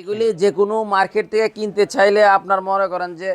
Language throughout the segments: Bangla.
এগুলি যে কোনো মার্কেট থেকে কিনতে চাইলে আপনার মনে করেন যে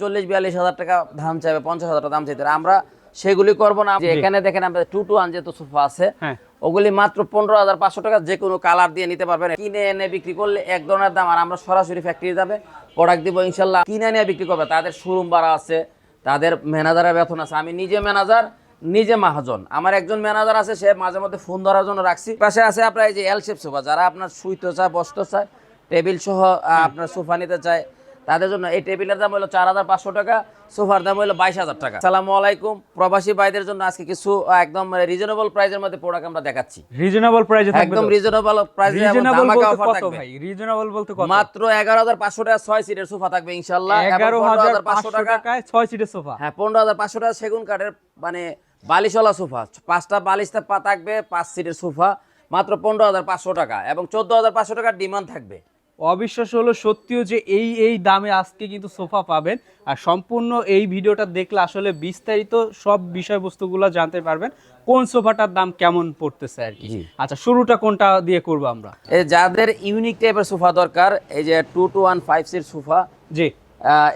চল্লিশ বিয়াল্লিশ হাজার টাকা দাম চাইবে পঞ্চাশ হাজার টাকা দাম চাইতে আমরা সেগুলি করব না। এখানে দেখেন আমাদের টু টু ওয়ান যেহেতু সোফা আছে হ্যাঁ। ওগুলি মাত্র পনেরো হাজার পাঁচশো টাকা যে কোনো কালার দিয়ে নিতে পারবেন। কিনে এনে বিক্রি করলে এক ধরনের দাম আর আমরা সরাসরি ফ্যাক্টরি যাবে প্রোডাক্ট দিব ইনশাল্লাহ। কিনে নিয়ে বিক্রি করবে। তাদের শোরুম ভাড়া আছে তাদের ম্যানেজারের বেতন আছে। আমি নিজে ম্যানেজার নিজে মাহাজন। আমার একজন ম্যানেজার আছে সে মাঝে মধ্যে ফোন ধরার জন্য রাখছি। পাশে আছে আপনার এই যে এল শেপ সোফা যারা আপনার শুইতে চায় বসতে চায় টেবিল সহ আপনার সোফা নিতে চায় তাদের জন্য এই টেবিলের দাম হলো চার হাজার পাঁচশো টাকা সোফার দাম হলো বাইশ হাজার টাকা। সালামু আলাইকুম। প্রবাসী ভাইদের জন্য আজকে কিছু একদম রিজনেবল প্রাইসের মধ্যে প্রোডাক্ট আমরা দেখাচ্ছি। রিজনেবল থাকবে একদম রিজনেবল প্রাইসে রিজনেবল অফার থাকবে। ভাই? রিজনেবল বলতে কত? মাত্র এগারো হাজার পাঁচশো টাকা ছয় সিটের সোফা থাকবে ইনশাল্লাহ এবং এগারো হাজার 15,500 পাঁচশো টাকা টাকায় ছয় সিটের সোফা হ্যাঁ পনেরো হাজার পাঁচশো টাকা সেগুন কাঠের মানে বালিশওয়ালা সোফা। পাঁচটা বালিশটা পা থাকবে পাঁচ সিটের সোফা। মাত্র পনেরো হাজার পাঁচশো টাকা এবং চোদ্দ হাজার পাঁচশো টাকার ডিমান্ড থাকবে। অবিশ্বাস হলো সত্যিও যে এই এই দামে আজকে কিন্তু সোফা পাবেন। আর সম্পূর্ণ এই ভিডিওটা দেখলে আসলে বিস্তারিত সব বিষয়বস্তুগুলো জানতে পারবেন কোন সোফাটার দাম কেমন পড়তেছে আর কি। আচ্ছা শুরুটা কোনটা দিয়ে করব আমরা? এই যাদের ইউনিক টাইপের সোফা দরকার এই যে two two one five seat sofa জি।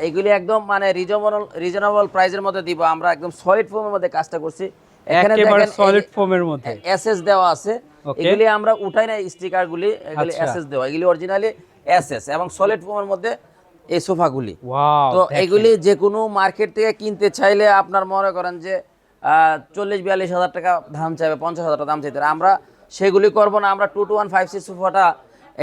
এগুলি একদম মানে রিজনেবল রিজনেবল প্রাইসের মধ্যে দিব। আমরা একদম সলিড ফোমের মধ্যে কাজটা করছি। এখানে দেখেন সলিড ফোমের মধ্যে। এসএস দেওয়া আছে। এগুলি আমরা উঠাই না স্টিকার গুলি এগুলি আচ্ছা। এসএস দেওয়া। এগুলি অরিজিনালি এসএস এবং সলিড ফোমের মধ্যে এই সোফাগুলি। ওয়াও তো এগুলি যে কোনো মার্কেট থেকে কিনতে চাইলে আপনার মনে করেন যে চল্লিশ বিয়াল্লিশ হাজার টাকা দাম চাইবে পঞ্চাশ হাজার টাকা দাম চাইতে। আমরা সেগুলি করব না। আমরা two two one five six সোফাটা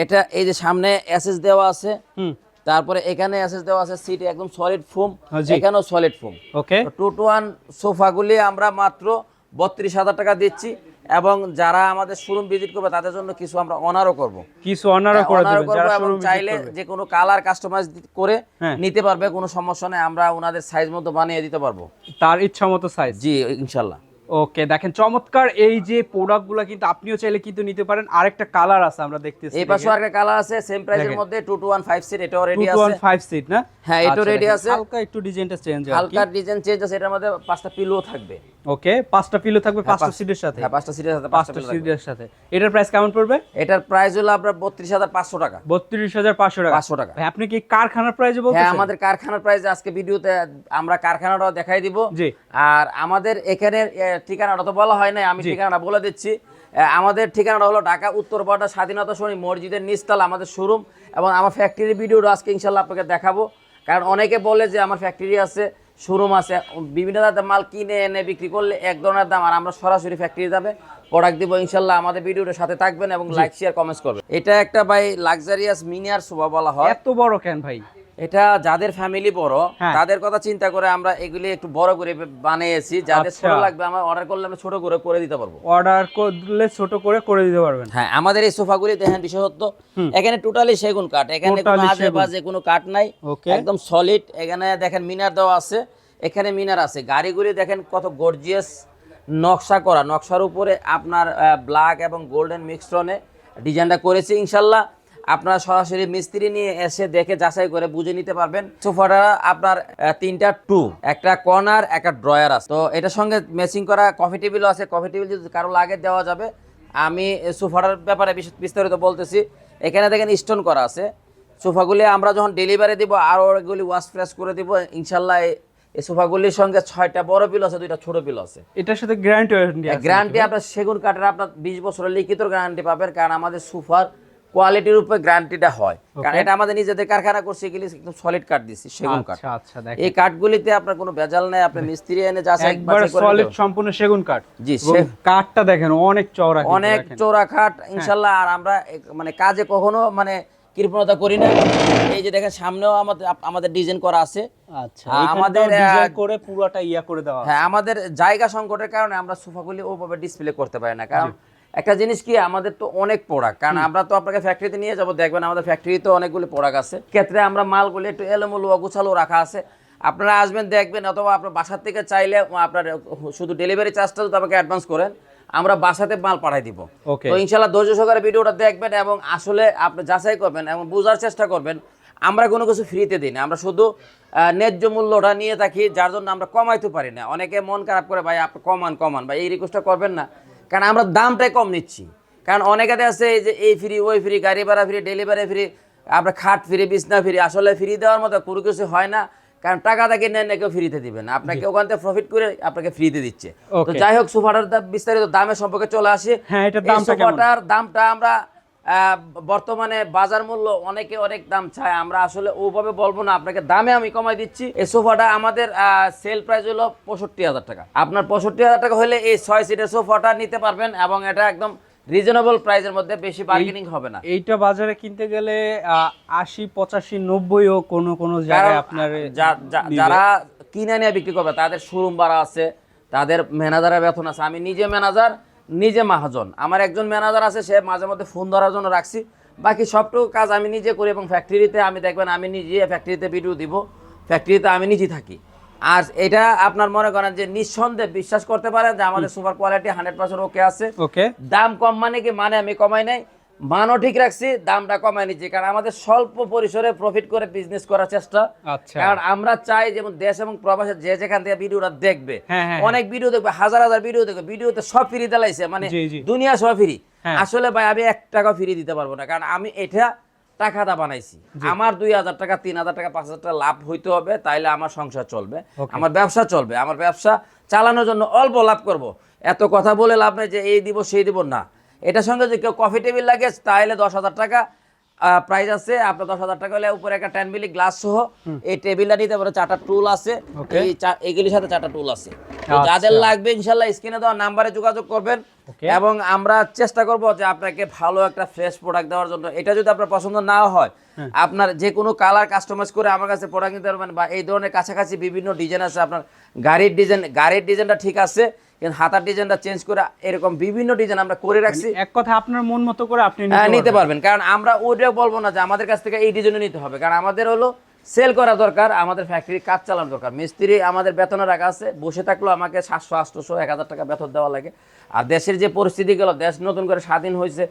এটা এই যে সামনে এসএস দেওয়া আছে। হুম। তারপরে এখানে এসএস দেওয়া আছে সিট একদম সলিড ফোম হ্যাঁ, এখানেও solid foam okay two two one সোফাগুলি আমরা মাত্র বত্রিশ হাজার টাকা দিচ্ছি এবং যারা আমাদের শোরুম ভিজিট করবে তাদের জন্য কিছু আমরা অনারও করব। কিছু অনারও দেবেন করব এবং চাইলে যে কোনো কালার কাস্টমাইজ করে হ্যাঁ। নিতে পারবে কোনো সমস্যা নেই আমরা ওনাদের সাইজ মতো বানিয়ে দিতে পারব। তার ইচ্ছা মতো সাইজ জি ইনশাল্লাহ। ওকে দেখেন চমৎকার এই যে প্রোডাক্টগুলো কিন্তু আপনিও চাইলে কিন্তু নিতে পারেন। আরেকটা কালার আছে আমরা দেখতেছি এই পাশে আরেকটা কালার আছে সেম প্রাইসের মধ্যে two two one five seat এটাও রেডি আছে। ওয়ান ফাইভ সিট না? হ্যাঁ, এটাও আচ্ছা, ready দেখেন, আছে। হালকা একটু ডিজাইনটা চেঞ্জ হালকা ডিজাইন চেঞ্জ আছে এটার মধ্যে পাঁচটা পিলো থাকবে। ওকে পাঁচটা পিলো থাকবে পাঁচটা সিটের সাথে। হ্যাঁ পাঁচটা সিটের সাথে পাঁচটা। সিটের সাথে। এটার প্রাইস কেমন পড়বে? এটার প্রাইস হলো আপনার বত্রিশ হাজার পাঁচশো টাকা। বত্রিশ হাজার পাঁচশো টাকা। পাঁচশো টাকা। ভাই, আপনি কি কারখানার প্রাইসে বলছেন হ্যাঁ আমাদের কারখানার প্রাইস আজকে ভিডিওতে আমরা কারখানাটাও দেখাই দিব। জি। আর আমাদের এখানে ঠিকানাটা তো বলা হয় নাই আমি ঠিকানাটা বলে দিচ্ছি। আমাদের ঠিকানাটা হলো ঢাকা উত্তরপাড়া স্বাধীনতা সনী মসজিদের নিচতলা আমাদের শোরুম এবং আমার ফ্যাক্টরির ভিডিওটা আজকে ইনশাল্লাহ আপনাকে দেখাবো। কারণ অনেকে বলে যে আমার ফ্যাক্টরি আছে শোরুম আছে বিভিন্ন জাতের মাল কিনে এনে বিক্রি করলে এক ধরনের দাম আর আমরা সরাসরি ফ্যাক্টরি যাবে প্রোডাক্ট দিব ইনশাল্লাহ আমাদের ভিডিওটার সাথে থাকবেন এবং লাইক শেয়ার কমেন্টস করবেন। এটা একটা ভাই লাক্সারিয়াস মিনিয়ার সোফা বলা হয়। এত বড় কেন ভাই? এটা যাদের ফ্যামিলি বড় হ্যাঁ। তাদের কথা চিন্তা করে আমরা এগুলি একটু বড় করে বানিয়েছি। যাদের ছোট আচ্ছা। লাগবে আমরা অর্ডার করলে আমরা ছোট করে করে দিতে পারব। অর্ডার করলে ছোট করে করে দিতে পারবেন। হ্যাঁ আমাদের এই সোফাগুলি দেখেন বিশেষত্ব। এখানে টোটালি সেগুন কাঠ এখানে কোনো আজে বাজে কোনো কাঠ নাই। একদম সলিড এখানে দেখেন মিনার দেওয়া আছে। এখানে মিনার আছে। গাড়িগুলি দেখেন কত গর্জিয়াস নকশা করা। নকশার উপরে আপনার ব্ল্যাক এবং গোল্ডেন মিক্সডনে ডিজাইনটা করেছি ইনশাল্লাহ। আপনারা সরাসরি মিস্ত্রি নিয়ে এসে দেখে যাচাই করে বুঝে নিতে পারবেন। সোফাটা আপনার তিনটা টু একটা কর্নার একটা ড্রয়ার আছে। তো এটার সঙ্গে ম্যাচিং করা কফি টেবিলও আছে। কফি টেবিল যদি কারও লাগে দেওয়া যাবে। আমি সোফাটার ব্যাপারে বিস্তারিত বলতেছি। এখানে দেখেন স্টোন করা আছে। সোফাগুলি আমরা যখন ডেলিভারি দিব আরও এগুলি ওয়াশ ফ্রেশ করে দিব। ইনশাল্লাহ এই- সোফাগুলির সঙ্গে ছয়টা বড় পিল আছে দুইটা ছোট পিল আছে। এটার সাথে গ্যারান্টি ওয়ারেন্টি আছে গ্যারান্টি আপনার সেগুন কাঠের আপনার বিশ বছরের লিখিত গ্যারান্টি পাবেন। কারণ আমাদের সোফার কোয়ালিটির উপরে গ্যারান্টিটা হয়। কারণ এটা আমাদের নিজেদের কারখানা করছে এগুলি একদম সলিড কাঠ দিচ্ছি সেগুন কাঠ আচ্ছা আচ্ছা দেখেন। এই কাঠগুলিতে আপনার কোনো ভেজাল নেই আপনি মিস্ত্রি এনে যাচাই একবার সলিড সম্পূর্ণ সেগুন কাঠ জি, কাঠটা দেখেন অনেক চওড়া অনেক দেখেন। চোরা খাট ইনশাল্লাহ আর আমরা মানে কাজে কখনো মানে কৃপণতা করি না। এই যে দেখেন সামনেও আমাদের আমাদের ডিজাইন করা আছে। আচ্ছা আমাদের, করে পুরোটা ইয়া করে দেওয়া হ্যাঁ আমাদের জায়গা সংকটের কারণে আমরা সোফাগুলি ওভাবে ডিসপ্লে করতে পারি না। কারণ একটা জিনিস কি আমাদের তো অনেক প্রোডাক্ট কারণ আমরা তো আপনাকে ফ্যাক্টরিতে নিয়ে যাব দেখবেন আমাদের ফ্যাক্টরিতে অনেকগুলি প্রোডাক্ট আছে। ক্ষেত্রে আমরা মালগুলি একটু এলোমেলো অগুছালো রাখা আছে। আপনারা আসবেন দেখবেন অথবা আপনার বাসার থেকে চাইলে আপনার শুধু ডেলিভারি চার্জটা যদি আমাকে অ্যাডভান্স করেন আমরা বাসাতে মাল পাঠাই দিব. তো ইনশাল্লাহ ধৈর্য সহকারে ভিডিওটা দেখবেন এবং আসলে আপনি যাচাই করবেন এবং বোঝার চেষ্টা করবেন আমরা কোনো কিছু ফ্রিতে দিই না। আমরা শুধু ন্যায্য মূল্যটা নিয়ে থাকি যার জন্য আমরা কমাইতে পারি না। অনেকে মন খারাপ করে ভাই আপনি কমান কমান। ভাই এই রিকোয়েস্টটা করবেন না। কারণ আমরা দামটাই কম নিচ্ছি। কারণ অনেকেতে আছে এই যে এই ফ্রি ওই ফ্রি গাড়ি ভাড়া ফ্রি ডেলিভারি ফ্রি আপনার খাট ফ্রি বিছনা ফ্রি আসলে ফ্রি দেওয়ার মতো কোনো কিছু হয় না। কারণ টাকা থেকে নেন না কেউ ফ্রিতে দিবে না। আপনাকে ওখান থেকে প্রফিট করে আপনাকে ফ্রিতে দিচ্ছে। তো যাই হোক সোফাটার বিস্তারিত দামের সম্পর্কে চলে আসে। হ্যাঁ, এটা দামটা সোফাটার দামটা আমরা বর্তমানে বাজার মূল্য অনেকে অনেক দাম চায়। আমরা আসলে ওভাবে বলব না আপনাকে দামে আমি কমাই দিচ্ছি। এই সোফাটা আমাদের সেল প্রাইস হলো পঁয়ষট্টি হাজার টাকা। আপনার পঁয়ষট্টি হাজার টাকা হলে এই ছয় সিটের সোফাটা নিতে পারবেন এবং এটা একদম রিজনেবল প্রাইসের মধ্যে বেশি বার্গেনিং হবে না। এইটা বাজারে কিনতে গেলে আশি পঁচাশি নব্বইও কোনো কোনো জায়গায় আপনার। যারা কিনে নিয়ে বিক্রি করবে তাদের শোরুম ভাড়া আছে তাদের ম্যানেজারের বেতন আছে। আমি নিজে ম্যানেজার নিজে মাহাজন। আমার একজন ম্যানেজার আছে সে মাঝে মধ্যে ফোন ধরার জন্য রাখছি। বাকি সবটুকু কাজ আমি নিজে করি এবং ফ্যাক্টরিতে আমি দেখবেন আমি নিজে ফ্যাক্টরিতে ভিডিও দিব ফ্যাক্টরিতে আমি নিজে থাকি। আর এটা আপনার মনে করেন যে নিঃসন্দেহে বিশ্বাস করতে পারেন যে আমাদের super quality hundred percent okay আছে। ওকে দাম কম মানে কি? মানে আমি কমাই নাই। মানও ঠিক রাখছি দামটা কমাই নিচ্ছি কারণ আমাদের স্বল্প পরিসরে প্রফিট করে বিজনেস করার চেষ্টা। আচ্ছা। কারণ আমরা চাই যেমন দেশ এবং প্রবাসে যে যেখান থেকে ভিডিওটা দেখবে হ্যাঁ, হ্যাঁ, অনেক ভিডিও দেখবে হাজার হাজার ভিডিও দেখবে ভিডিওতে সব ফ্রি দিলাইছে মানে। দুনিয়া সব ফ্রি হ্যাঁ। আসলে ভাই আমি এক টাকা ফ্রি দিতে পারব না কারণ আমি এটা টাকাটা বানাইছি। আমার দুই হাজার টাকা তিন হাজার টাকা পাঁচ হাজার টাকা লাভ হইতে হবে তাইলে আমার সংসার চলবে আমার ব্যবসা চলবে আমার ব্যবসা চালানোর জন্য অল্প লাভ করব। এত কথা বলে লাভ নেই যে এই দিব সেই দিব না। এটার সঙ্গে যদি কেউ কফি টেবিল লাগে তাহলে দশ হাজার টাকা প্রাইস আছে আপনার দশ হাজার টাকা হলে উপরে একটা টেন মিলি গ্লাস সহ এই টেবিলটা নিতে পারে চারটা টুল আছে এই এগুলির সাথে চারটা টুল আছে। আচ্ছা। যাদের লাগবে ইনশাল্লাহ স্ক্রিনে দেওয়া নাম্বারে যোগাযোগ করবেন এবং আমরা চেষ্টা করব যে আপনাকে ভালো একটা ফ্রেশ প্রোডাক্ট দেওয়ার জন্য। এটা যদি আপনার পছন্দ না হয় হ্যাঁ। আপনার যে কোনো কালার কাস্টমাইজ করে আমার কাছে প্রোডাক্ট নিতে পারবেন বা এই ধরনের কাছাকাছি বিভিন্ন ডিজাইন আছে আপনার গাড়ির ডিজাইন গাড়ির ডিজাইনটা ঠিক আছে কিন্তু হাতার ডিজাইনটা চেঞ্জ করে এরকম বিভিন্ন ডিজাইন আমরা করে রাখছি। এক কথা আপনার মন মতো করে আপনি হ্যাঁ, নিতে পারবেন। পারবেন। কারণ আমরা ওইটাও বলব না যে আমাদের কাছ থেকে এই ডিজাইনে নিতে হবে। কারণ আমাদের হলো সেল করা দরকার আমাদের ফ্যাক্টরি কাজ চালানো দরকার। মিস্ত্রি আমাদের বেতনে রাখা আছে। বসে থাকলেও আমাকে সাতশো আটশোশো এক হাজার টাকা বেতন দেওয়া লাগে। আর দেশের যে পরিস্থিতি গেল দেশ নতুন করে স্বাধীন হয়েছে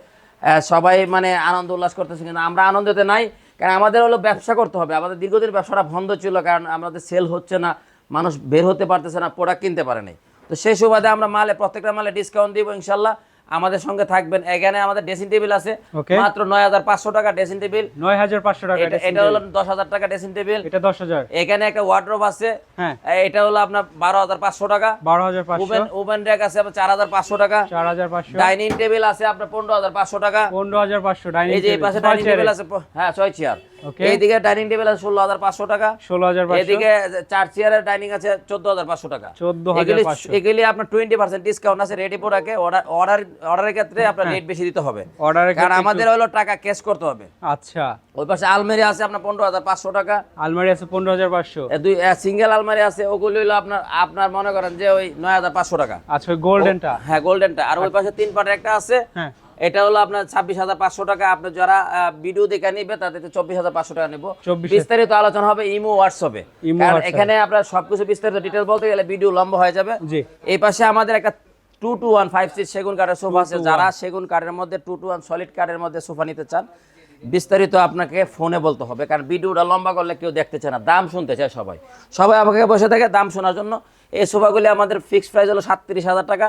সবাই মানে আনন্দ উল্লাস করতেছে কিন্তু আমরা আনন্দতে নাই। কারণ আমাদের হলো ব্যবসা করতে হবে। আমাদের দীর্ঘদিন ব্যবসাটা বন্ধ ছিল কারণ আমাদের সেল হচ্ছে না মানুষ বের হতে পারতেছে না প্রোডাক্ট কিনতে পারে নাই। তো সেই সুবাদে আমরা মালে প্রত্যেকটা মালে ডিসকাউন্ট দিব ইনশাল্লাহ। আমাদের সঙ্গে থাকবেন। এখানে আমাদের ড্রেসিং টেবিল আছে। মাত্র নয় হাজার পাঁচশো টাকা ড্রেসিং টেবিল নয় হাজার পাঁচশো টাকা এটা হলো। দশ হাজার টাকা ড্রেসিং টেবিল এটা দশ হাজার। এখানে একটা ওয়ার্ড্রোব আছে। হ্যাঁ। এটা হলো আপনার বারো হাজার পাঁচশো টাকা। বারো হাজার পাঁচশো। ওভেন ওভেন র্যাক আছে আপনার চার হাজার পাঁচশো টাকা। চার হাজার পাঁচশো। ডাইনিং টেবিল আছে আপনার পনেরো হাজার পাঁচশো টাকা। পনেরো হাজার পাঁচশো। ডাইনিং এই যে পাশে ডাইনিং টেবিল আছে। হ্যাঁ ছয় চেয়ার. এইদিকে ডাইনিং টেবিল আছে ষোলো হাজার পাঁচশো টাকা। ষোলো হাজার এদিকে চার চেয়ারের ডাইনিং আছে চোদ্দ হাজার পাঁচশো টাকা। 14,500 এগুলি এগুলি আপনার টোয়েন্টি পার্সেন্ট ডিসকাউন্ট আছে রেডি প্রোডাক্টে অর্ডার অর্ডার অর্ডারের ক্ষেত্রে আপনার রেট বেশি দিতে হবে। অর্ডারের কারণ আমাদের হলো টাকা ক্যাশ করতে হবে। আচ্ছা। ওই পাশে আলমারি আছে আপনার পনেরো হাজার পাঁচশো টাকা। আলমারি আছে পনেরো হাজার পাঁচশো। দুই সিঙ্গেল আলমারি আছে ওগুলি হলো আপনার আপনার মনে করেন যে ওই নয় হাজার পাঁচশো টাকা। আচ্ছা ওই গোল্ডেনটা হ্যাঁ গোল্ডেনটা আর ওই পাশে তিন পাটের একটা আছে হ্যাঁ। এটা হলো আপনার ছাব্বিশ হাজার পাঁচশো টাকা। আপনি যারা ভিডিও দেখে নিবে তাদেরকে চব্বিশ হাজার পাঁচশো টাকা নিবো। বিস্তারিত আলোচনা হবে ইমো হোয়াটসঅ্যাপে কারণ এখানে আপনার সবকিছু বিস্তারিত ডিটেল বলতে গেলে ভিডিও লম্বা হয়ে যাবে। এই পাশে আমাদের একটা two two one five six সেগুন কাঠের সোফা আছে। যারা সেগুন কাঠের মধ্যে টু টু ওয়ান সলিড কাঠের মধ্যে সোফা নিতে চান বিস্তারিত আপনাকে ফোনে বলতে হবে। কারণ ভিডিওটা লম্বা করলে কেউ দেখতে চায় না। দাম শুনতে চায় সবাই। সবাই আমাকে বসে থাকে দাম শোনার জন্য। এই সোফাগুলি আমাদের ফিক্সড প্রাইস হলো সাতত্রিশ হাজার টাকা।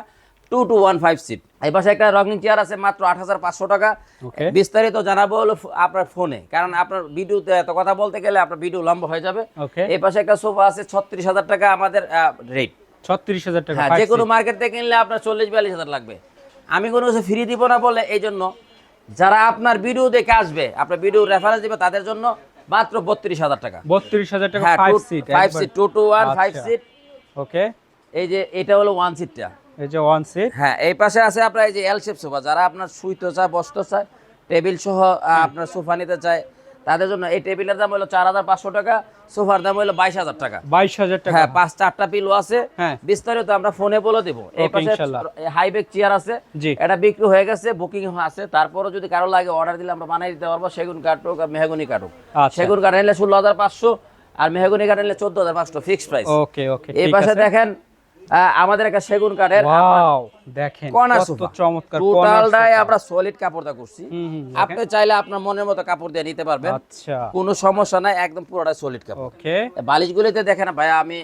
Two two one five seat এই পাশে একটা রকিং চেয়ার আছে মাত্র আট হাজার পাঁচশো টাকা। বিস্তারিত জানাব হলো আপনার ফোনে কারণ আপনার ভিডিওতে এত কথা বলতে গেলে আপনার ভিডিও লম্বা হয়ে যাবে। এই পাশে একটা সোফা আছে ছত্রিশ হাজার টাকা আমাদের রেট ছত্রিশ হাজার টাকা যে কোনো মার্কেট থেকে কিনলে আপনার চল্লিশ বিয়াল্লিশ হাজার লাগবে। আমি কোনো কিছু ফ্রি দিব না বলে এই জন্য যারা আপনার ভিডিও দেখে আসবে আপনার ভিডিও রেফারেন্স দিবে তাদের জন্য মাত্র বত্রিশ হাজার টাকা। বত্রিশ হাজার টাকা five seat five seat two two one five. Seat okay এই যে এটা হলো ওয়ান সিটটা এই যে ওয়ান সিট হ্যাঁ এই পাশে আছে আপনার এই যে এল শেপ সোফা যারা আপনার শুইতে চায় বসতে চায় টেবিল সহ আপনার সোফা নিতে চায় তাদের জন্য এই টেবিলের দাম হলো চার হাজার পাঁচশো টাকা সোফার দাম হলো বাইশ হাজার টাকা। বাইশ হাজার টাকা। হ্যাঁ পাঁচ চারটা পিলো আছে। হ্যাঁ। বিস্তারিত আমরা ফোনে বলে দেবো। এই পাশে ইনশাল্লাহ। হাইবেক চেয়ার আছে। এটা বিক্রি হয়ে গেছে বুকিং আছে। তারপরও যদি কারও লাগে অর্ডার দিলে আমরা বানাই দিতে পারব। সেগুন কাঠ আর মেহগুনি কাঠ হোক আচ্ছা। সেগুন কাঠ নিলে ষোলো হাজার পাঁচশো আর মেহগুনি কাঠ নিলে চোদ্দ হাজার পাঁচশো ফিক্সড প্রাইস ওকে ওকে এই পাশে দেখেন আমাদের একটা সেগুন কাঠের দেখেন কত চমৎকার টোটালটাই আমরা সলিড কাপড়টা করছি। আপনি চাইলে আপনার মনের মতো কাপড় দিয়ে নিতে পারবেন। আচ্ছা। কোনো সমস্যা নাই একদম পুরোটা সলিড কাপড়। ওকে। বালিশগুলিতে দেখেন ভাই আমি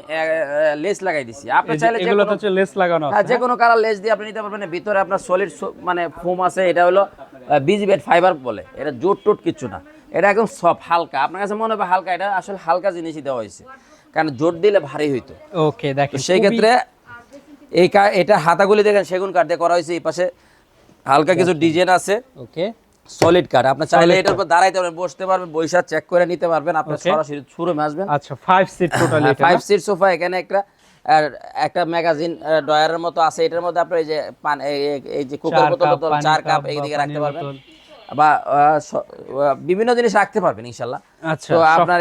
লেস লাগাই দিছি। আপনি চাইলে এগুলো তো লেস লাগানো হ্যাঁ আছে। যে কোনো কালার লেস দিয়ে আপনি নিতে পারবেন। ভিতরে আপনার সলিড মানে ফোম আছে এটা হলো বিজিবেট ফাইবার বলে। এটা জোট টোট কিছু না। এটা একদম সব হালকা। আপনার কাছে মনে হবে হালকা এটা আসলে হালকা জিনিসই দেওয়া হয়েছে। কারণ জোট দিলে ভারী হইতো। ওকে দেখেন সেই ক্ষেত্রে এই এটা হাতাগুলি দেখেন সেগুন কাঠ দিয়ে করা হয়েছে এই পাশে। হালকা কিছু ডিজাইন আছে। ওকে সলিড কাঠ। আপনি চাইলে এটার উপর দাঁড়াইতে পারবেন বসতে পারবেন বৈশা চেক করে নিতে পারবেন। আপনি. সরাসরি শুরুমে আসবেন। আচ্ছা five seat totally five seat sofa এখানে একটা আর একটা ম্যাগাজিন ডয়ারের মতো আছে। এটার মধ্যে আপনি এই যে পান এই- যে কোকার চার বোতল চার কাপ এইদিকে রাখতে পারবেন। বা বিভিন্ন জিনিস রাখতে পারবেন ইনশাল্লাহ। আচ্ছা তো আপনার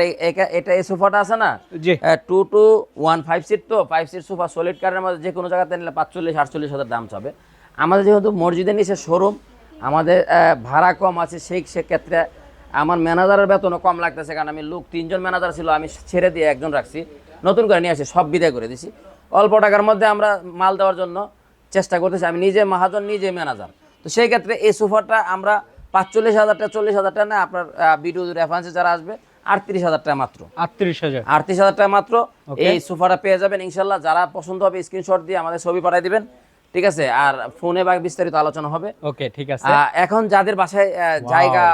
এটা এই সোফাটা আছে না? জি। Two two one five seat তো ফাইভ সিট সোফা সলিড কারের মধ্যে যে কোনো জায়গাতে নিলে পাঁচচল্লিশ আটচল্লিশ হাজার দাম চাবে আমাদের যেহেতু মসজিদের নিচে শোরুম আমাদের ভাড়া কম আছে সেই সেক্ষেত্রে আমার ম্যানেজারের বেতনও কম লাগতেছে কারণ আমি লোক তিনজন ম্যানেজার ছিল আমি ছেড়ে দিয়ে একজন রাখছি। নতুন করে নিয়ে আসি সব বিদায় করে দিছি। অল্প টাকার মধ্যে আমরা মাল দেওয়ার জন্য চেষ্টা করতেছি আমি নিজে মাহাজন নিজে ম্যানেজার তো সেই ক্ষেত্রে এই সোফাটা আমরা পাঁচচল্লিশ হাজার টাকা চল্লিশ হাজার টাকা না আপনার ভিডিও রেফারেন্সে যারা আসবে আটত্রিশ হাজার টাকা মাত্র। আটত্রিশ হাজার। আটত্রিশ হাজার টাকা মাত্র। এই সোফাটা পেয়ে যাবেন ইনশাল্লাহ। যারা পছন্দ হবে স্ক্রিনশট দিয়ে আমাদের ছবি পাঠিয়ে দিবেন। ঠিক আছে? আর ফোনে বা বিস্তারিত আলোচনা হবে। ওকে ঠিক আছে। এখন যাদের বাসায় জায়গা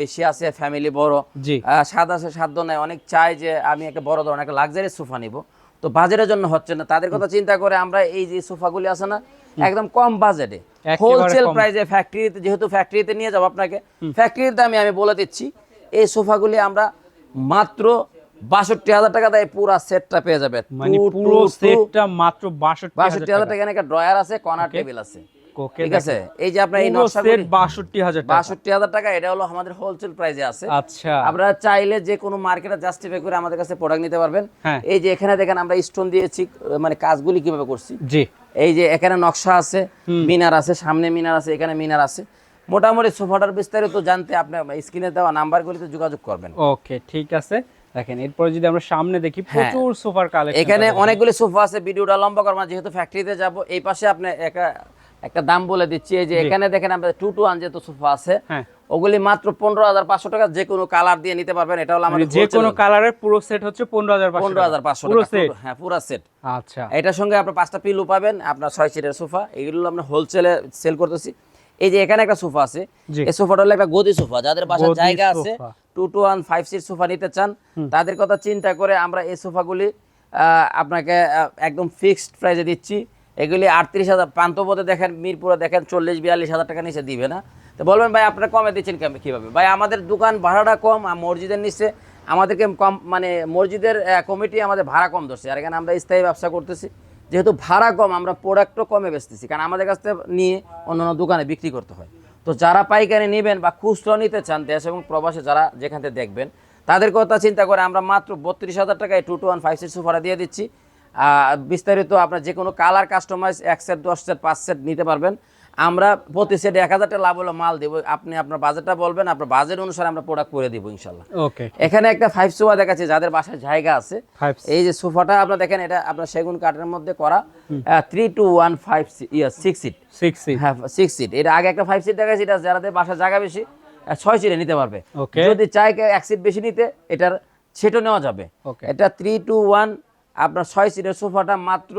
বেশি আছে ফ্যামিলি বড় জি। স্বাদ আছে সাধ্য নাই অনেক চাই যে আমি একটা বড় ধরনের একটা লাক্সারি সোফা নিব। তো বাজেটের জন্য হচ্ছে না। তাদের কথা চিন্তা করে আমরা এই যে সোফাগুলি আছে না একদম কম বাজেটে। হোলসেল প্রাইসে ফ্যাক্টরিতে যেহেতু ফ্যাক্টরিতে নিয়ে যাব আপনাকে ফ্যাক্টরির দামে আমি বলে দিচ্ছি এই সোফাগুলি আমরা মাত্র বাষট্টি হাজার টাকা দেয় পুরো সেটটা পেয়ে যাবে। মানে পুরো সেটটা মাত্র বাষট্টি বাষট্টি হাজার টাকা। একটা ড্রয়ার আছে কর্নার টেবিল আছে। ওকে ঠিক আছে? এই যে আপনার এই নকশা সেট বাষট্টি হাজার টাকা। এটা হলো আমাদের হোলসেল প্রাইসে আছে। আচ্ছা। আপনারা চাইলে যে কোনো মার্কেটে জাস্টিফাই করে আমাদের কাছে প্রোডাক্ট নিতে পারবেন। হ্যাঁ। এই যে এখানে দেখেন আমরা স্টোন দিয়েছি মানে কাজগুলি কীভাবে করছি। জি। এই যে এখানে নকশা আছে মিনার আছে সামনে মিনার আছে এখানে মিনার আছে। মোটামুটি সোফাটার বিস্তারিত জানতে আপনি স্ক্রিনে দেওয়া নাম্বারগুলিতে যোগাযোগ করবেন। ওকে ঠিক আছে। দেখেন এরপরে যদি আমরা সামনে দেখি হ্যাঁ। প্রচুর সোফার কালেকশন এখানে অনেকগুলি সোফা আছে ভিডিওটা লম্বা করব যেহেতু ফ্যাক্টরিতে যাব এই পাশে আপনি একটা একটা দাম বলে দিচ্ছি এই যে এখানে দেখেন আমরা টু টু ওয়ান যেহেতু সোফা আছে হ্যাঁ। ওগুলি মাত্র পনেরো হাজার পাঁচশো টাকা যে কোনো কালার দিয়ে নিতে পারবেন এটা হলো আমাদের যে কোনো কালারের পুরো সেট হচ্ছে পনেরো হাজার পনেরো হাজার পাঁচশো পুরো সেট হ্যাঁ পুরো সেট আচ্ছা। এটার সঙ্গে আপনার পাঁচটা পিলু পাবেন আপনার ছয় সিটের সোফা এগুলো আমরা হোলসেলে সেল করতেছি। এই যে এখানে একটা সোফা আছে এই সোফাটা হলো একটা গদি সোফা যাদের গদি জায়গা আছে two two one five seat sofa নিতে চান তাদের কথা চিন্তা করে আমরা এই সোফাগুলি আহ, আপনাকে একদম ফিক্সড প্রাইসে দিচ্ছি। এগুলি আটত্রিশ হাজার, প্রান্তপথে দেখেন, মিরপুরে দেখেন, চল্লিশ, বিয়াল্লিশ হাজার টাকা নিচে দিবে না। তো বলবেন, ভাই আপনারা কমে দিচ্ছেন কীভাবে? ভাই, আমাদের দোকান ভাড়াটা কম আর মসজিদের নিচে আমাদেরকে কম মানে মসজিদের কমিটি আমাদের ভাড়া কম ধরছে। আর এখানে আমরা স্থায়ী ব্যবসা করতেছি। যেহেতু ভাড়া কম, আমরা প্রোডাক্টও কমে বেচতেছি। কারণ আমাদের কাছ থেকে নিয়ে অন্যান্য দোকানে বিক্রি করতে হয়। তো যারা পাইকারি নেবেন বা খুচরো নিতে চান, দেশ এবং প্রবাসে যারা যেখান থেকে দেখবেন, তাদের কথা চিন্তা করে আমরা মাত্র বত্রিশ হাজার টাকায় two two one five seat সোফাটা দিয়ে দিচ্ছি। বিস্তারিত আপনার যে কোনো কালার কাস্টমাইজ এক সেট দশ সেট পাঁচ সেট নিতে পারবেন। আমরা প্রতি সেটে এক হাজার টাকা লাভ হলো মাল দেবো। আপনি আপনার বাজেটটা বলবেন আপনার বাজেট অনুসারে আমরা প্রোডাক্ট করে দিব ইনশাল্লাহ। ওকে এখানে একটা ফাইভ সোফা দেখাচ্ছে যাদের বাসার জায়গা আছে। এই যে সোফাটা আপনার দেখেন এটা আপনার সেগুন কাঠের মধ্যে করা। Three two one five six seat six seat হ্যাঁ সিক্স সিট এটা আগে একটা ফাইভ সিট দেখাচ্ছি এটা যাদের বাসার জায়গা বেশি ছয় সিটে নিতে পারবে. যদি চাই এক সিট বেশি নিতে এটার সেটাও নেওয়া যাবে। এটা থ্রি টু ওয়ান আপনার ছয় সিটের সোফাটা মাত্র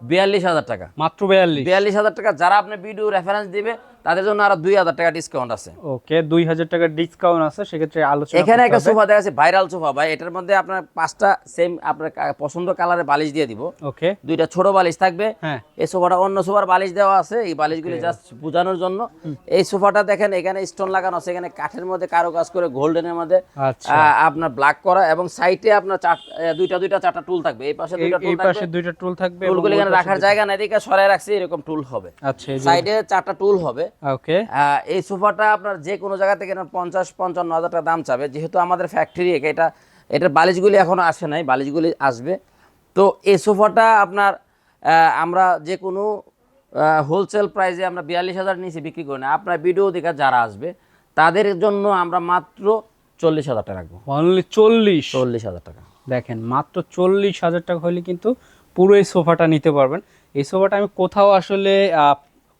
বিয়াল্লিশ হাজার টাকা। মাত্র বিয়াল্লিশ। বিয়াল্লিশ হাজার টাকা। যারা আপনার ভিডিও রেফারেন্স দিবে তাদের জন্য আরও দুই হাজার টাকা ডিসকাউন্ট আছে। ওকে দুই হাজার টাকা ডিসকাউন্ট আছে সেক্ষেত্রে আলোচনা এখানে একটা সোফা দেখা যাচ্ছে ভাইরাল সোফা। ভাই এটার মধ্যে আপনার পাঁচটা সেম আপনার পছন্দ কালারের বালিশ দিয়ে দিব। ওকে। দুইটা ছোট বালিশ থাকবে। হ্যাঁ। এই সোফাটা অন্য সোফার বালিশ দেওয়া আছে এই বালিশগুলি জাস্ট বোঝানোর জন্য। এই সোফাটা দেখেন এখানে স্টোন লাগানো আছে এখানে কাঠের মধ্যে কারও কাজ করে গোল্ডেনের মধ্যে আচ্ছা। আপনার ব্ল্যাক করা এবং সাইডে আপনার দুইটা দুইটা চারটা টুল থাকবে। এই পাশে এই- দুইটা এই টুল পাশে দুইটা টুল থাকবে টুলগুলি এখানে রাখার জায়গা নাই দিকে সরাই রাখছি এরকম টুল হবে। আচ্ছা সাইডে চারটা টুল হবে। ওকে। এই সোফাটা আপনার যে কোনো জায়গা থেকে না পঞ্চাশ পঞ্চান্ন হাজার টাকা দাম চাবে। যেহেতু আমাদের ফ্যাক্টরি এটা এটার বালিশগুলি এখনও আসে নাই বালিশগুলি আসবে। তো এই সোফাটা আপনার আমরা যে কোনো হোলসেল প্রাইসে আমরা বিয়াল্লিশ হাজার নিচে বিক্রি করি না। আপনার ভিডিও দেখা যারা আসবে তাদের জন্য আমরা মাত্র চল্লিশ হাজার টাকা রাখব। অনলি চল্লিশ? চল্লিশ হাজার টাকা। দেখেন মাত্র চল্লিশ হাজার টাকা হলে কিন্তু পুরো এই সোফাটা নিতে পারবেন। এই সোফাটা আমি কোথাও আসলে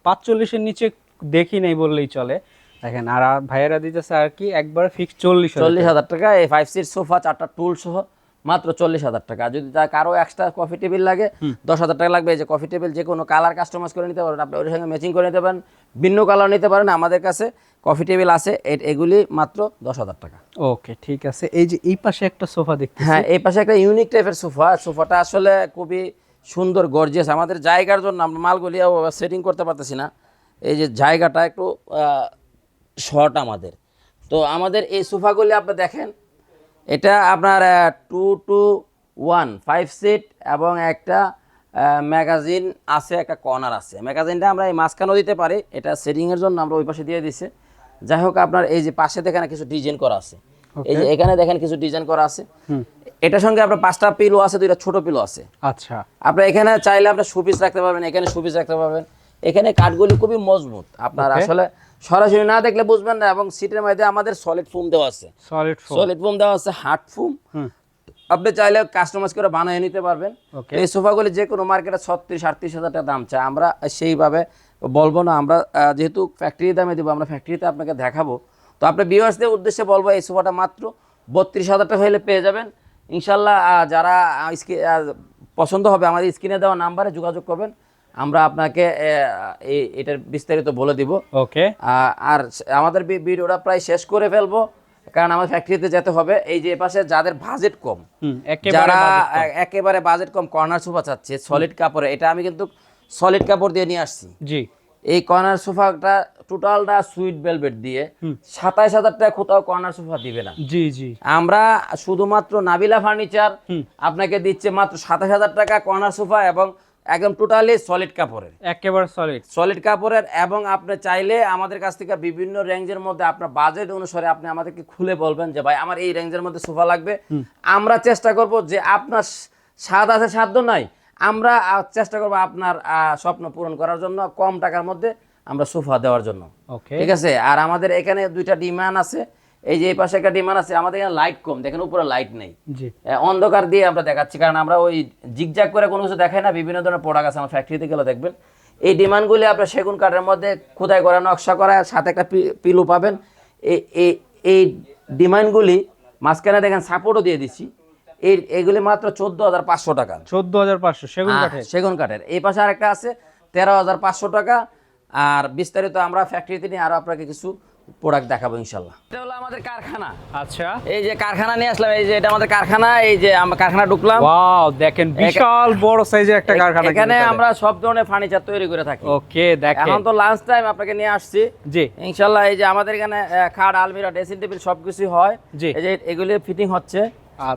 পাঁচচল্লিশের নিচে দেখি নাই বললেই চলে। দেখেন আর ভাইয়েরা দিতেছে আর কি একবার ফিক্স চল্লিশ চল্লিশ হাজার টাকা এই ফাইভ সিট সোফা চারটা টুল সহ মাত্র চল্লিশ হাজার টাকা। যদি তার কারও এক্সট্রা কফি টেবিল লাগে দশ হাজার টাকা লাগবে। এই যে কফি টেবিল যে কোনো কালার কাস্টমাইজ করে নিতে পারেন আপনি ওর সঙ্গে ম্যাচিং করে নিতে পারেন ভিন্ন কালার নিতে পারেন আমাদের কাছে কফি টেবিল আছে এগুলি মাত্র দশ হাজার টাকা। ওকে ঠিক আছে। এই যে এই পাশে একটা সোফা দেখতে হ্যাঁ এই পাশে একটা ইউনিক টাইপের সোফা সোফাটা আসলে খুবই সুন্দর গর্জিয়াস আমাদের জায়গার জন্য আমরা মালগুলি সেটিং করতে পারতেছি না। এই যে জায়গাটা একটু শর্ট আমাদের। তো আমাদের এই সোফাগুলি আপনি দেখেন এটা আপনার two two one five seat এবং একটা ম্যাগাজিন আছে একটা কর্নার আছে। ম্যাগাজিনটা আমরা এই মাঝখানেও দিতে পারি এটা সেটিংয়ের জন্য আমরা ওই পাশে দিয়ে দিছি। যাই হোক আপনার এই যে পাশে দেখেন কিছু ডিজাইন করা আছে। এই যে এখানে দেখেন কিছু ডিজাইন করা আছে। এটার সঙ্গে আপনার পাঁচটা পিলো আছে দুইটা ছোট পিলো আছে। আচ্ছা। আপনার এখানে চাইলে আপনার সুপিস রাখতে পারবেন এখানে সুপিস রাখতে পারবেন। এখানে কাঠগুলি খুবই মজবুত। আপনার আসলে সরাসরি না দেখলে বুঝবেন না এবং সিটের মধ্যে আমাদের সলিড ফোম দেওয়া আছে। সলিড সলিড ফোম দেওয়া আছে হার্ড ফোম আপনি চাইলে কাস্টমাইজ করে বানিয়ে নিতে পারবেন। এই সোফাগুলি যে কোনো মার্কেটে ছত্রিশ আটত্রিশ হাজার টাকা দাম চায়। আমরা সেইভাবে বলব না। আমরা যেহেতু ফ্যাক্টরি দামে দেবো আমরা ফ্যাক্টরিতে আপনাকে দেখাবো। তো আপনি ভিউয়ার্সদের উদ্দেশ্যে বলব এই সোফাটা মাত্র বত্রিশ হাজার টাকা হলে পেয়ে যাবেন। ইনশাল্লাহ যারা পছন্দ হবে আমাদের স্ক্রিনে দেওয়া নাম্বারে যোগাযোগ করবেন। আমরা আপনাকে এটার বিস্তারিত বলে দিব। ওকে। আর আমাদের ভিডিওটা প্রায় শেষ করে ফেলব কারণ আমার ফ্যাক্টরিতে যেতে হবে। এই যে পাশে যাদের বাজেট কম যারা একেবারে বাজেট কম কর্নার সোফা চাচ্ছে সলিড কাপড়ে এটা আমি কিন্তু সলিড কাপড় দিয়ে নিয়ে আসছি। জি। এই কর্নার সোফাটা টোটালটা সুইট ভেলভেট দিয়ে সাতাইশ হাজার টাকা কোথাও কর্নার সোফা দিবে না। জি জি। আমরা শুধুমাত্র নাবিলা ফার্নিচার আপনাকে দিচ্ছে মাত্র সাতাশ হাজার টাকা কর্নার সোফা এবং একদম টোটালি সলিড কাপড়ের। একেবারে সলিড সলিড কাপড়ের এবং আপনি চাইলে আমাদের কাছ থেকে বিভিন্ন রেঞ্জের মধ্যে আপনার বাজেট অনুসারে আপনি আমাদেরকে খুলে বলবেন যে ভাই আমার এই রেঞ্জের মধ্যে সোফা লাগবে। আমরা চেষ্টা করব যে আপনার স্বাদ আছে সাধ্য নাই আমরা চেষ্টা করব আপনার স্বপ্ন পূরণ করার জন্য কম টাকার মধ্যে আমরা সোফা দেওয়ার জন্য। ওকে ঠিক আছে? আর আমাদের এখানে দুইটা ডিমান্ড আছে। এই যে এই পাশে একটা ডিমান্ড আছে আমাদের এখানে লাইট কম দেখেন উপরে লাইট নেই। অন্ধকার দিয়ে আমরা দেখাচ্ছি কারণ আমরা ওই জিগজাগ করে কোনো কিছু দেখাই না বিভিন্ন ধরনের প্রোডাক্ট আছে আমার ফ্যাক্টরিতে গেলে দেখবেন। এই ডিমান্ডগুলি আপনার সেগুন কাঠের মধ্যে খোদাই করা নকশা করা সাথে একটা পিলু পাবেন। এই এই ডিমান্ডগুলি মাঝখানে দেখেন সাপোর্টও দিয়ে দিচ্ছি। এই এগুলি মাত্র চোদ্দ হাজার পাঁচশো টাকা। চোদ্দ হাজার পাঁচশো সেগুন কাঠের? সেগুন কাঠের। এই পাশে আরেকটা আছে তেরো হাজার পাঁচশো টাকা। আর বিস্তারিত আমরা ফ্যাক্টরিতে নিয়ে আরও আপনাকে কিছু প্রোডাক্ট দেখাবো ইনশাল্লাহ এটা হলো আমাদের কারখানা। আচ্ছা। এই যে কারখানা নিয়ে আসলাম এই যে এটা আমাদের কারখানা এই যে আমরা কারখানা ঢুকলাম। ওয়াও দেখেন বিশাল বড় সাইজের একটা কারখানা এখানে আমরা সব ধরনের ফার্নিচার তৈরি করে থাকি। ওকে দেখেন। এখন তো লাঞ্চ টাইম আপনাকে নিয়ে আসছি। জি। ইনশাল্লাহ এই যে আমাদের এখানে খাট আলমিরা ড্রেসিং টেবিল সবকিছু হয়। জি। এই যে এগুলি ফিটিং হচ্ছে।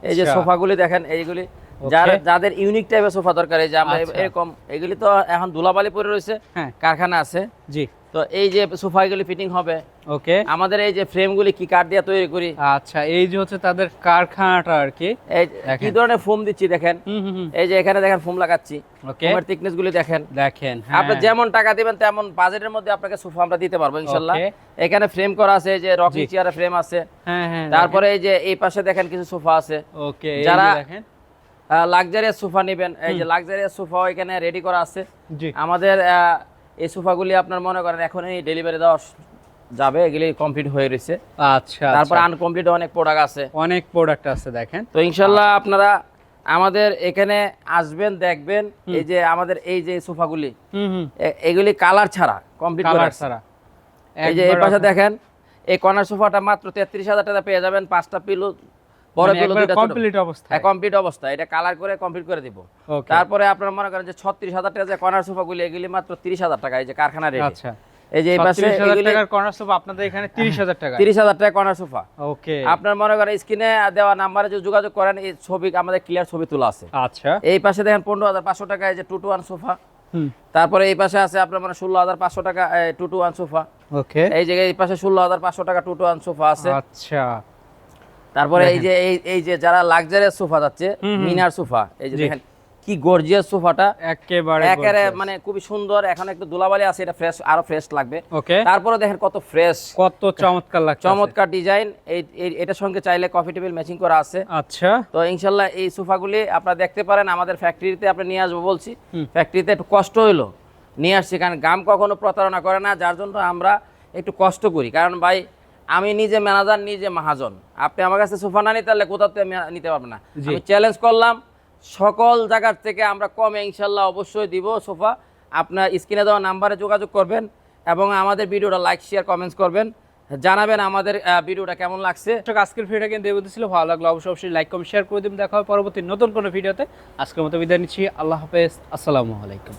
এই যে আচ্ছা। সোফাগুলি দেখেন এইগুলি. যার যাদের ইউনিক টাইপের সোফা দরকার এই যে আমরা আচ্ছা। এরকম এগুলি তো এখন ধুলাবালি পরে রয়েছে হ্যাঁ। কারখানা আছে। জি। তো এই যে সোফা সোফাগুলি ফিটিং হবে ওকে আমাদের এই যে ফ্রেমগুলি কি কাঠ দিয়ে তৈরি করি? আচ্ছা এই যে হচ্ছে তাদের কারখানাটা আর কি। এই যে কি ধরনের ফোম দিচ্ছি দেখেন? এই যে এখানে দেখেন ফোম লাগাচ্ছি। ওকে ফোমের thickness গুলি দেখেন। দেখেন আপনি হ্যাঁ। যেমন টাকা দিবেন তেমন বাজেটের মধ্যে আপনাকে সোফা আমরা দিতে পারব ইনশাল্লাহ। এখানে ফ্রেম করা আছে যে রকিং। চেয়ারের ফ্রেম আছে। হ্যাঁ হ্যাঁ তারপরে এই যে এই পাশে দেখেন কিছু সোফা আছে। ওকে যারা- যারা দেখেন। লাক্সারিয়াস সোফা নেবেন। এই যে লাক্সারিয়াস সোফা এখানে রেডি করা আছে। আমাদের এই সোফাগুলি আপনার মনে করেন এখনই ডেলিভারি দেওয়া যাবে এগুলি কমপ্লিট হয়ে রয়েছে আচ্ছা তারপর আচ্ছা। আনকমপ্লিট অনেক প্রোডাক্ট আছে। অনেক প্রোডাক্ট আছে দেখেন। তো ইনশাল্লাহ আপনারা আমাদের এখানে আসবেন দেখবেন এই যে আমাদের এই যে সোফাগুলি এগুলি কালার ছাড়া কমপ্লিট কালার ছাড়া। এই যে এই পাশে দেখেন এই কর্নার সোফাটা মাত্র তেত্রিশ হাজার টাকা পেয়ে যাবেন পাঁচটা পিলো বড় মানে ছোট কমপ্লিট অবস্থা। হ্যাঁ কমপ্লিট অবস্থা। এটা কালার করে কমপ্লিট করে দিব। তারপরে আপনারা মনে করেন যে ছত্রিশ হাজার টাকা যে কর্নার সোফাগুলি এগুলি মাত্র তিরিশ হাজার টাকা এই যে কারখানা রেট আচ্ছা। এই যে এই পাশে টাকার কর্নার সোফা আপনাদের এখানে 30000 টাকা তিরিশ হাজার টাকা কর্নার সোফা ওকে আপনার মনে করেন স্ক্রিনে দেওয়া নাম্বারে যদি যোগাযোগ করেন এই ছবি আমাদের ক্লিয়ার ছবি তোলা আছে। আচ্ছা। এই পাশে দেখেন পনেরো হাজার পাঁচশো টাকা এই যে টু টু ওয়ান সোফা হুম। তারপরে এই পাশে আছে আপনার মানে ষোলো হাজার পাঁচশো টাকা two two one sofa okay এই জায়গায় এই পাশে ষোলো হাজার পাঁচশো টাকা টু টু ওয়ান সোফা আছে। আচ্ছা। তারপরে এই যে এই যে যারা লাক্সারিয়াস সোফা যাচ্ছে মিনার সোফা এই যে দেখেন কি গর্জিয়াস সোফাটা। একেবারে একেবারে মানে খুবই সুন্দর এখন একটু ধুলাবালি আছে এটা ফ্রেশ আরও ফ্রেশ লাগবে। ওকে। তারপরে দেখেন কত ফ্রেশ কত চমৎকার লাগছে। চমৎকার ডিজাইন এই এটার সঙ্গে চাইলে কফি টেবিল ম্যাচিং করা আছে। আচ্ছা। তো ইনশাল্লাহ এই সোফাগুলি আপনারা দেখতে পারেন আমাদের ফ্যাক্টরিতে আপনি নিয়ে আসব বলছি। ফ্যাক্টরিতে একটু কষ্ট হইল নিয়ে আসছি কারণ গাম কখনো প্রতারণা করে না যার জন্য আমরা একটু কষ্ট করি। কারণ ভাই আমি নিজে ম্যানেজার নিজে মহাজন। আপনি আমার কাছে সোফা না নিতে পারলে কোথাও নিতে পারব না। আমি চ্যালেঞ্জ করলাম সকল জায়গার থেকে আমরা কমে ইনশাল্লাহ অবশ্যই দিব সোফা। আপনার স্ক্রিনে দেওয়া নাম্বারে যোগাযোগ করবেন এবং আমাদের ভিডিওটা লাইক শেয়ার কমেন্টস করবেন। জানাবেন আমাদের ভিডিওটা কেমন লাগছে। আজকের ভিডিওটা কিন্তু দেবো ছিল। ভালো লাগল অবশ্যই অবশ্যই লাইক কমেন্ট শেয়ার করে দিন দেখা হবে পরবর্তী নতুন কোনো ভিডিওতে। আজকের মতো বিদায় নিচ্ছি। আল্লাহ হাফেজ। আসসালামু আলাইকুম।